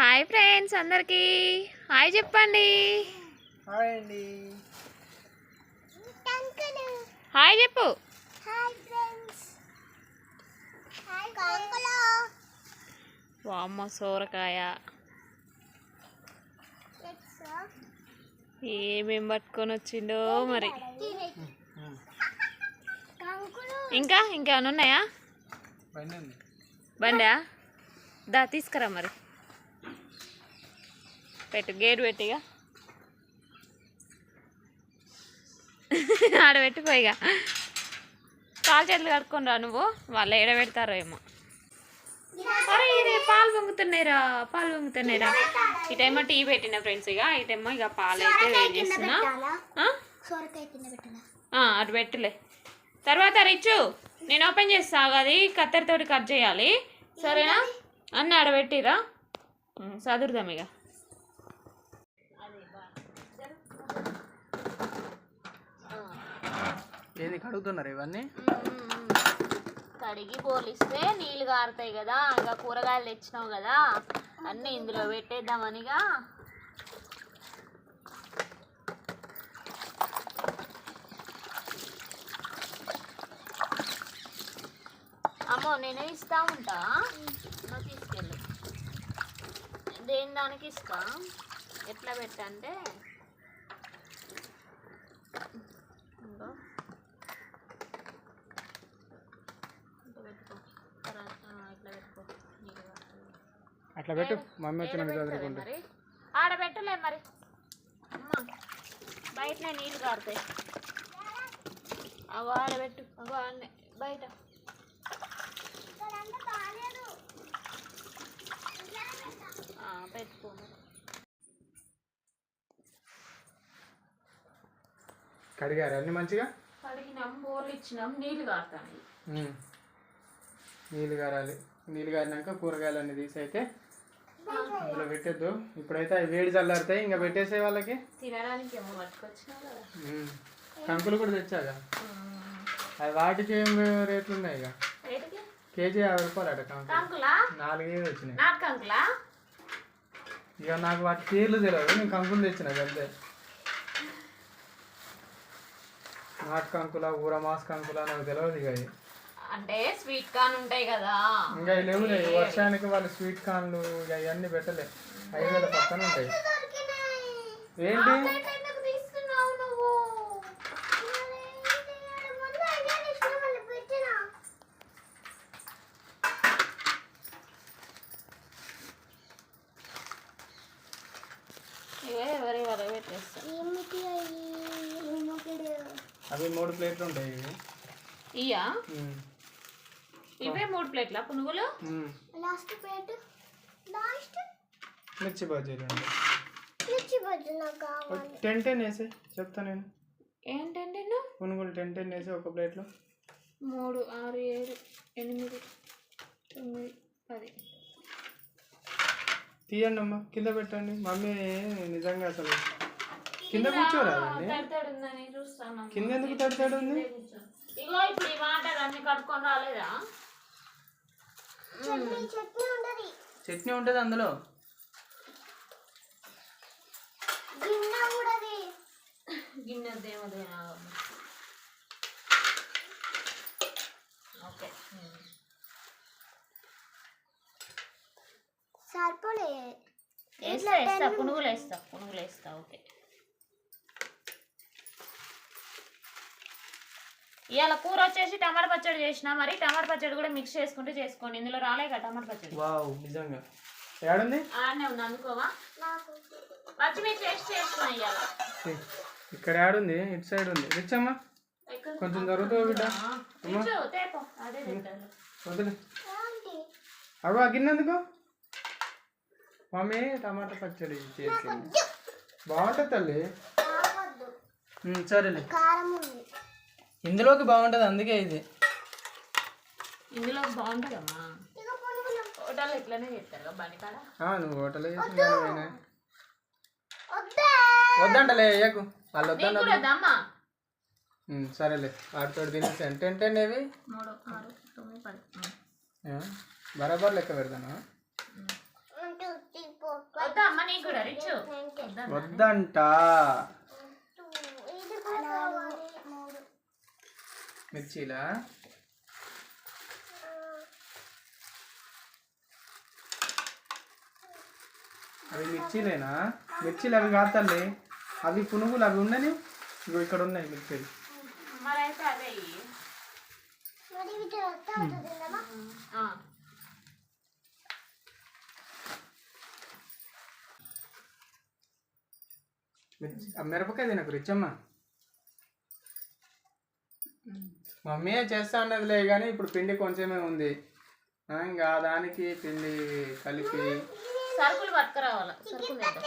Hi friends అందరికీ. Hi చెప్పండి. Hi అండి. హాయ్ చెప్పు. Hi friends. హాయ్ కాంకులో వామ్మ సోరకాయ. ఏమేం పట్టుకొని వచ్చిండో మరి. కాంకులు ఇంకా ఇంకేమైనా ఉన్నాయా? బండా? దా తీసుకురా మరి. పెట్టు గేటు పెట్టిగా ఆడ పెట్టిపోయిగా కాలు చేతులు కడుక్కొని రా నువ్వు? వాళ్ళు ఏడ పెడతారో ఏమో. అరే ఇదే పాలు పొంగుతున్నాయిరా పాలు పొంగుతున్నాయిరా ఇటేమో టీ పెట్టిన ఫ్రెండ్స్ ఇక ఇటేమో ఇక పాలు అయితే వేడి చేస్తున్నా? అటు పెట్టులే. తర్వాత రిచ్చు నేను ఓపెన్ చేస్తా అది కత్తెరతోటి కట్ చేయాలి. సరేనా? అన్నీ ఆడ పెట్టిరా? ఉమ్, చదురుదాం ఇక ఏది కడుగుతున్నారు ఇవన్నీ? కడిగి పోలిస్తే నీళ్ళు కారుతాయి కదా ఇంకా కూరగాయలు తెచ్చినావు కదా అన్నీ ఇందులో పెట్టేద్దామనిగా. అమ్మో నేనే ఇస్తా ఉంటా? నువ్వు తీసుకెళ్ళు. దేని దానికి ఇస్తా? ఎట్లా పెట్టంటే ఇంకో ఇట్లా పెట్టుకో తర్వాత ఆ, ఇట్లా పెట్టుకో నీకు పడుతుంది. అట్లా పెట్టు. మమ్మీ వచ్చిన చదువుకుంటా మరి. ఆడ పెట్టలే మరి. అమ్మ బయటనే నీళ్ళు కారుతాయి. అగో ఆడ పెట్టు. ఆడనే బయట. పెట్టుకో. కడిగారు అన్ని మంచిగా? కడిగినాం బోర్లు ఇచ్చినాం నీళ్ళు కారుతాయి. నీళ్ళు గారాలి నీళ్ళు గారినాక కూరగాయలు అన్ని తీసి అయితే అందులో పెట్టొద్దు. ఇప్పుడైతే అవి వేడి చల్లారుతాయి. ఇంకా పెట్టేసే వాళ్ళకి? తినడానికి ఏమో. కంకులు కూడా తెచ్చాగా? అవి వాటికి ఏం రేట్లు ఉన్నాయి ఇక కేజీ యాభై రూపాయలు అట కంకులు? నాలుగైదు వచ్చినాయి. ఇక నాకు వాటి పేర్లు తెలియదు నేను కంకులు తెచ్చిన అంతే నాటు కంకుల ఊర మాస్ కంకుల నాకు తెలియదు ఇక. అంటే స్వీట్ కార్న్ ఉంటాయి కదా. ఇంకా లేవులే ఈ వర్షానికి వాళ్ళు స్వీట్ కార్న్లు ఇక ఇవన్నీ పెట్టలే. ఐదు వేల పక్కన ఉంటాయి. ఏంటి? అవి? మూడు ప్లేట్లు ఉంటాయి ఇవి. ఇవే మూడు ప్లేట్ల పునుగులు. లాస్ట్ పేట్ లాస్ట్. మిర్చి బజ్జీలు మిర్చి బజ్జీ నాకు కావాలి. టెన్ టెన్ వేసి చెప్తా నేను. ఏంటండి నువ్వు పునుగులు టెన్ టెన్ వేసి ఒక ప్లేట్లో. మూడు ఆరు ఏడు ఎనిమిది తొమ్మిది పది. తీయండి అమ్మా కింద పెట్టండి. మమ్మీ నిజంగా అసలు కింద చూస్తాను కింద ఎందుకు తడితాడు ఉంది ఇగో ఇప్పుడు ఈ వాటర్ అన్ని కట్టుకొని రాలేదా? చట్నీ చట్నీ ఉండదు చట్నీ ఉంటుంది అందులో. గిన్నె కూడాది. గిన్నె దేవదే ఓకే. సరిపోలే. పునుగులు వేస్తా పునుగులు వేస్తా ఓకే. ఇవాళ కూర వచ్చేసి టమాటా పచ్చడి చేసిన మరి టమాటా పచ్చడి కూడా మిక్స్ చేసుకుంటే చేసుకోండి. ఇందులో రాలేక టమాటా పచ్చడి? వావ్ నిజంగా. ఏడుంది? ఆడనే ఉంది అనుకోవా పచ్చిమిర్చి ఇవాళ ఇక్కడ ఏడుంది? ఇటు సైడ్ ఉంది. ఎక్కడ? కొంచెం జరుగుతావు బిడ్డ? ఇచ్చు, తేపో. అదే తింటాను వదిలే. ఏంటి అగో ఆ గిన్నె ఎందుకు? మమ్మీ టమాటా పచ్చడి చేసింది. బాగుంటుంది తల్లి. సరేలే. కారం ఉంది. ఇందులోకి బాగుంటుంది అందుకే ఇది. ఇందులో బాగుంటుందమ్మా ఇక పునుగులు హోటల్ ఇట్లనే చేస్తారు నువ్వు హోటల్ వద్దంటలే అయ్యకు వాళ్ళు వద్దమ్మా సరేలే. వాటితో తినేసి పది. ఉమ్. ఆ, బరాబర్ లెక్క పెడతాను? వద్దంట ఇది కావాలి మూడు మిర్చీలా? అవి మిర్చీలేనా? మిర్చీలు అవి కాదు తల్లి. అవి పునుగులు అవి ఉండని? ఇగో ఇక్కడ ఉన్నాయి మిర్చీలు. ఇవి. మిర్చి ఆ మిరపకాయ తినకు రిచ్చమ్మ మమ్మీ చేస్తా అన్నదిలే కానీ ఇప్పుడు పిండి కొంచెమే ఉంది. ఇంకా దానికి పిండి కలిపి సరుకులు పట్టుకురావాలి? సరుకులు డాడీ.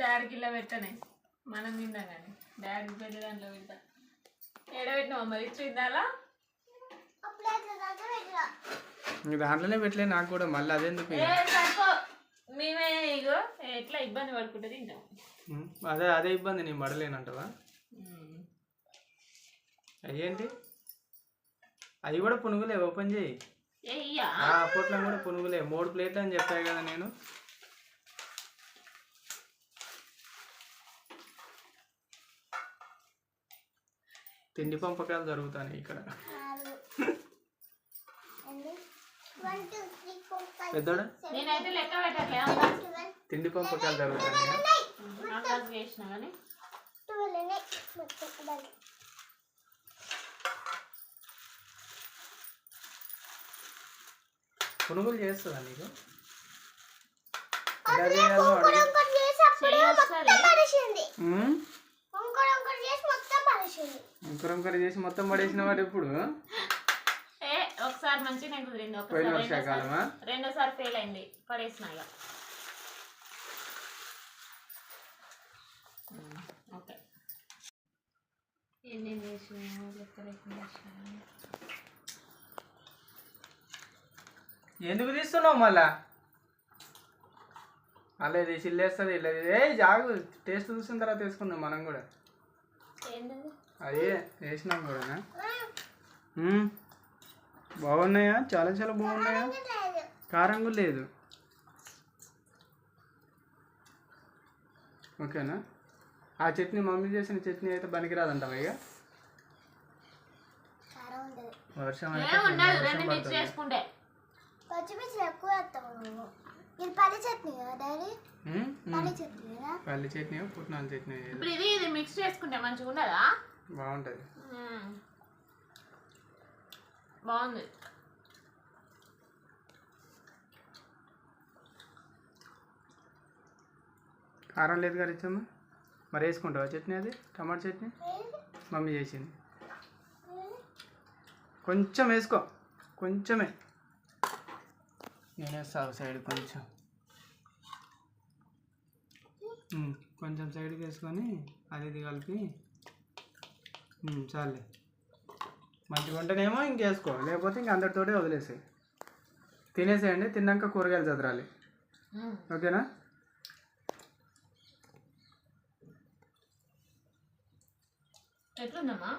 డాడీకి ఇలా పెట్టనే. మనం తిందాం కానీ. డాడీకి పెళ్ళి దాంట్లో పెడతా. ఏడ పెట్టినావా మరి? ఇచ్చి తిందాలా ఆ ప్లేట్ల దాంట్లో పెట్టినా ఇంక దాంట్లోనే పెట్టలే నాకు కూడా మళ్ళీ అదెందుకు మేమే ఇగో ఎట్లా ఇబ్బంది పడుకుంటే తింటాం. ఉమ్, అదే అదే ఇబ్బంది నేను పడలేనంటవా? అయ్యేంటి? అవి కూడా పునుగులే ఓపెన్ చేయి. ఏ ఇయ్యా ఆ పొట్లం కూడా పునుగులే మూడు ప్లేట్లు అని చెప్పాయి కదా నేను. తిండి పంపకాలు జరుగుతాయి ఇక్కడ. పెద్దోడా నేనైతే లెక్క పెట్టట్లే తిండి పంపకాలు జరుగుతాయి నాకు చేసిన కానీ. పునుగులు చేస్తుందా నీకు? ఎలా చేయాలో చేసి మొత్తం పడేసిన వాడు ఎప్పుడు? ఒకసారి మంచిగా నాకు కుదిరింది. పోయిన ఒకసారి వర్షాకాలమా? రెండోసారి- రెండోసారి ఫెయిల్ అయింది. పడేసిన ఇక. ఓకే. ఎన్ని. ఎందుకు తీస్తున్నావు మళ్ళా? అలా ఇది చిల్లేస్తుంది ఇలా ఏ జాగు. టేస్ట్ చూసిన తర్వాత తీసుకుందాం మనం కూడా. అదే వేసినాం కూడా. బాగున్నాయా? చాలా చాలా బాగున్నాయా? కారం కూడా లేదు. ఓకేనా? ఆ చట్నీ మమ్మీ చేసిన చట్నీ అయితే పనికిరాదంటావా ఇక? వర్షం పల్లి చట్నీ. పల్లి చట్నీ కదా? పల్లి చట్నీ పుట్నాల చట్నీ. ఏదో ఇప్పుడు ఇది ఇది మిక్స్ చేసుకుంటే మంచిగా ఉండదా? బాగుంటుంది. బాగుంది. కారం లేదు కదా ఇచ్చమ్మా మరి వేసుకుంటావా చట్నీ అది? టమాటా చట్నీ? మమ్మీ చేసింది. కొంచెం వేసుకో. కొంచెమే. నేనే వేస్తావు సైడ్ కొంచెం. కొంచెం సైడ్కి వేసుకొని అది ఇది కలిపి. చాలే మంచిగా ఉంటేనేమో ఇంకేసుకో లేకపోతే ఇంక అందరితోటే వదిలేసాయి తినేసేయండి తిన్నాక కూరగాయలు చదరాలి. ఓకేనా? ఎట్లుందమ్మా?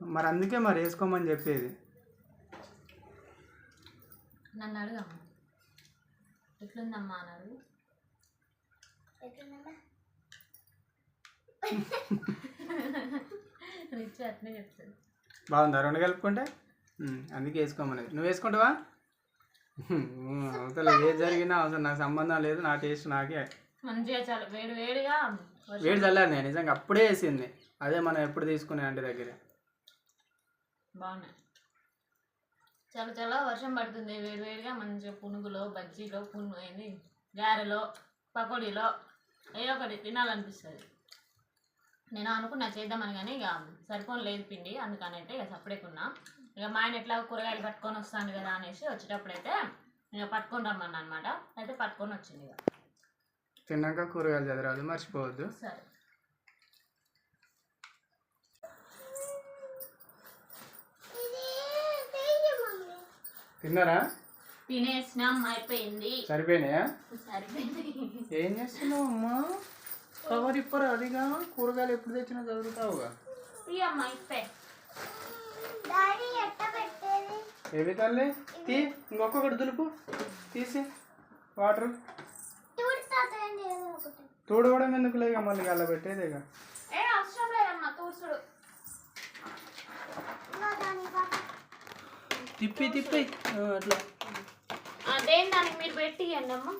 మరి అందుకే మరి వేసుకోమని చెప్పేది. నన్ను అడుగమ్మా. ఎట్లుందమ్మా అని అడుగు ఎట్లుందమ్మా? అట్నే చెప్తుంది బాగుందా? రెండు కలుపుకుంటే? అందుకే వేసుకోమనేది నువ్వు వేసుకుంటావా? అవతల ఏది జరిగినా అవసరం. నాకు సంబంధం లేదు నా టేస్ట్ నాకే. మంచిగా చాలా వేడి వేడిగా వేడి చల్లారు నేను. నిజంగా అప్పుడే వేసింది. అదే మనం ఎప్పుడు తీసుకునే అంటే దగ్గర. బాగున్నాయి. చాలా చాలా వర్షం పడుతుంది. వేడి వేడిగా మంచిగా పునుగులో బజ్జీలో పును ఏంది? గారెలో పకోడీలో ఏదో ఒకటి తినాలనిపిస్తుంది. నేను అనుకున్నా చేద్దామని కానీ ఇక సరిపోని లేదు పిండి అందుకని అయితే ఇక సపరేకున్నా. ఇక మా ఆయన ఎట్లా కూరగాయలు పట్టుకొని వస్తాను కదా అనేసి వచ్చేటప్పుడైతే ఇక పట్టుకొని రమ్మన్నా అనమాట అయితే పట్టుకొని వచ్చింది ఇక. తిన్నాక కూరగాయలు చదరాలి మర్చిపోవద్దు. సరే. తిన్నారా? తినేసినాం అయిపోయింది. సరిపోయినాయా? సరిపోయింది. ఏం చేస్తున్నావు అమ్మా? కవర్ ఇప్పరు అదిగా కూరగాయలు ఎప్పుడు తెచ్చినా చదువుతావుగా. ఏవి తల్లి? తీ ఇంకొకటి దులుపు. తీసి వాటర్. తోడవడం ఎందుకు లేక మళ్ళీ అలా పెట్టేదేగా తిప్పి తిప్పి. అట్లా. దేని దానికి మీరు పెట్టి అమ్మ.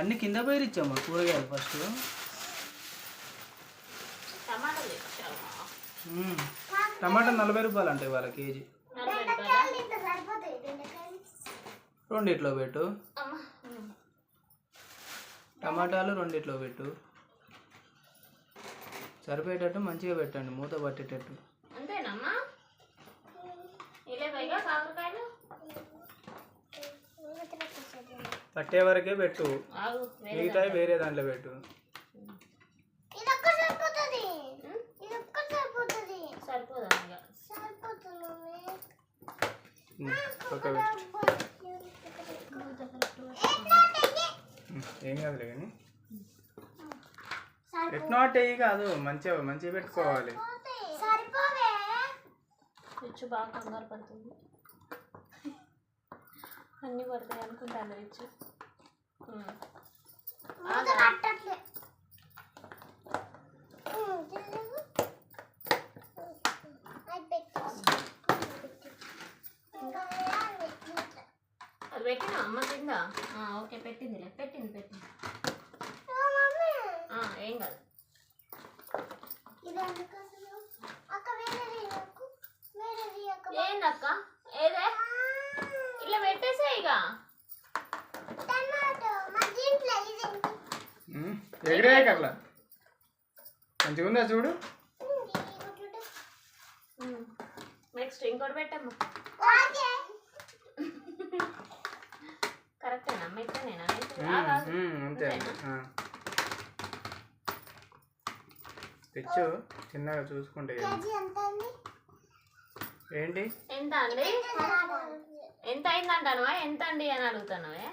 అన్ని కింద ఇచ్చామ్మా కూరగాయలు ఫస్ట్. టమాటా నలభై రూపాయలు అంటే వాళ్ళ కేజీ. రెండిట్లో పెట్టు. టమాటాలు రెండిట్లో పెట్టు. సరిపోయేటట్టు మంచిగా పెట్టండి మూత పట్టేటట్టు. అంతేనమ్మా ఇలే పైగా కాకరకాయలు మూత పెట్టేసేది పట్టే వరకే పెట్టు. ఆగు వేరే దాంట్లో పెట్టు. ఏం కాదులే కానీ. ఎట్ నాట్ అయ్యి కాదు మంచిగా మంచిగా పెట్టుకోవాలి. బాగా కంగారు పడుతుంది. అన్నీ పడతాయి అనుకుంటాను రిచ్. అది పెట్టినా అమ్మ తిందా? ఆ, ఓకే పెట్టిందిలే. పెట్టింది పెట్టింది ఓ మమ్మీ ఆ, ఏం కాదు ఇది ఎందుకు అసలు? అక్క వేరేది నాకు వేరేది అక్క ఏందక్క ఏదే ఇలా పెట్టేసే ఇక టమాటో మా దీంట్లో ఇది మ్మ్. ఎగిరే అట్లా మంచిగా ఉందా చూడు? నెక్స్ట్ ఇంకోటి పెట్టమ్మా. కరెక్టేనా అమ్మ. అంతే ఆ. తెచ్చు చిన్నగా చూసుకుంటే కేజీ ఎంత అండి? ఏంటి? ఎంత అండి? ఎంత అయిందంటానువా? ఎంత అండి అని అడుగుతానువే?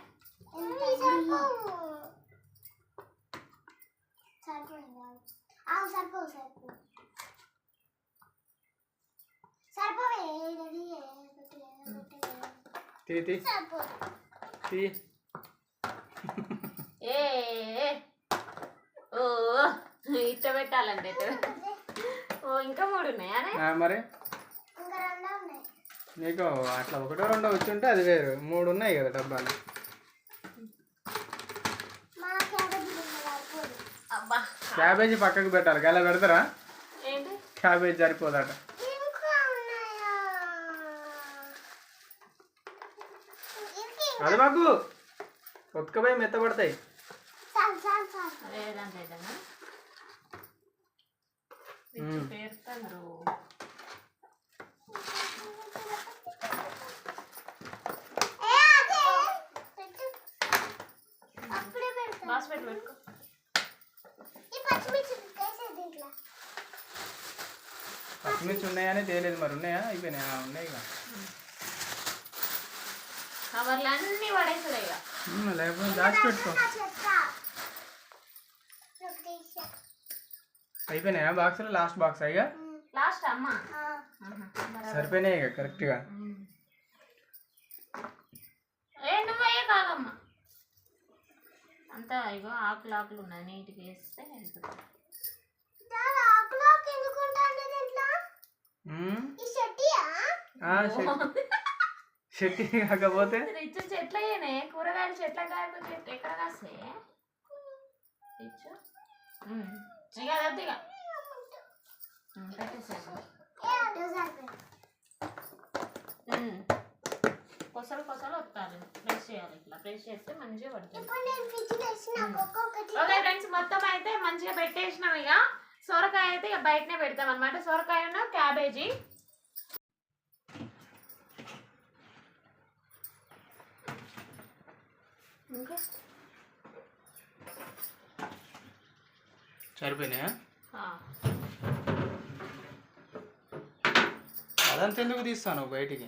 ఏ ఏ. ఓ ఇట్ట పెట్టాలంటే ఓ ఇంకా మూడు ఉన్నాయా మరి? ఇంకా రెండే ఉన్నాయి. నీకు అట్లా ఒకటో రెండో వచ్చి ఉంటే అది వేరు. మూడు ఉన్నాయి కదా డబ్బాలు మా క్యాబేజీ గిన్నె సరిపోదు అబ్బా క్యాబేజీ పక్కకు పెట్టాలి. గల పెడతారా? ఏంటి? క్యాబేజీ సరిపోదట. ఇంకా ఉన్నాయా ఇంకే అది ఉతకపోయి అప్పుడే పెడతా బాస్ పెట్టి పెట్టుకో. పచ్చిమిర్చి వేసే దీంట్లో పచ్చిమిర్చి ఉన్నాయని తేలేదు మరి. ఉన్నాయా? అయిపోయినాయా? ఆ, ఉన్నాయి ఇక. కవర్లు అన్నీ పడేసారు ఇక. మ్మ్, లేకపోతే దాచిపెట్టుకో నా చెత్త నాకు తీసా. అయిపోయినాయా బాక్సులు? లాస్ట్ బాక్స్ అయ్యా లాస్ట్ అమ్మ. ఆ, ఆహా, బరాబర్. సరిపోయినాయి ఇక కరెక్ట్గా మ్మ్. ఏ నువ్వయ్యే కాదమ్మా. అంతా ఇగో ఆకులు ఆకులు ఉన్నాయి నీట్గా వేస్తే షెట్టి కాకపోతే? రిచ్చు చెట్లు అయ్యానే కూరగాయలు చెట్ల చెట్లు ఎక్కడ కాస్తాయి? రిచ్చు. ఇక అదొద్దు ఇక మ్మ్, పెట్టేసేయ్. మ్మ్. కొసలు కొసలు వస్తారు ప్రెస్ చేయాలి ఇట్లా. ప్రెస్ చేస్తే మంచిగా పడుతుంది. ఓకే ఫ్రెండ్స్ మొత్తం అయితే మంచిగా పెట్టేసినాం ఇక. సొరకాయ అయితే ఇక బయటనే పెడతాం అనమాట సొరకాయ ఉన్న క్యాబేజీ. ఇంకా? సరిపోయినాయా? ఆ. అదంతా ఎందుకు తీస్తాను బయటికి?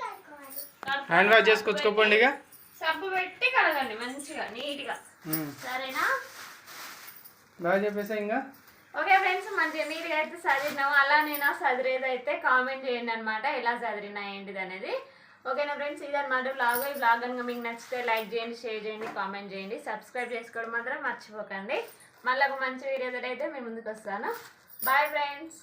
కడుక్కోవాలి హ్యాండ్ వాష్ చేసుకొచ్చుకోపోండి ఇక? సబ్బు పెట్టి కడగండి మంచిగా నీట్గా. సరేనా? బాగా చెప్పేసా ఇంకా? ఓకే ఫ్రెండ్స్ మంచిగా నీట్గా అయితే చదివినాము అలా నేను చదివేది అయితే కామెంట్ చేయండి అనమాట ఎలా చదివినా ఏంటిది అనేది. ఓకేనా ఫ్రెండ్స్ ఇదన్నమాట బ్లాగ్ ఈ బ్లాగ్ కనుక మీకు నచ్చితే లైక్ చేయండి షేర్ చేయండి కామెంట్ చేయండి. సబ్స్క్రైబ్ చేసుకోవడం మాత్రం మర్చిపోకండి. మళ్ళీ ఒక మంచి వీడియో అయితే మేము ముందుకు వస్తాను. Bye friends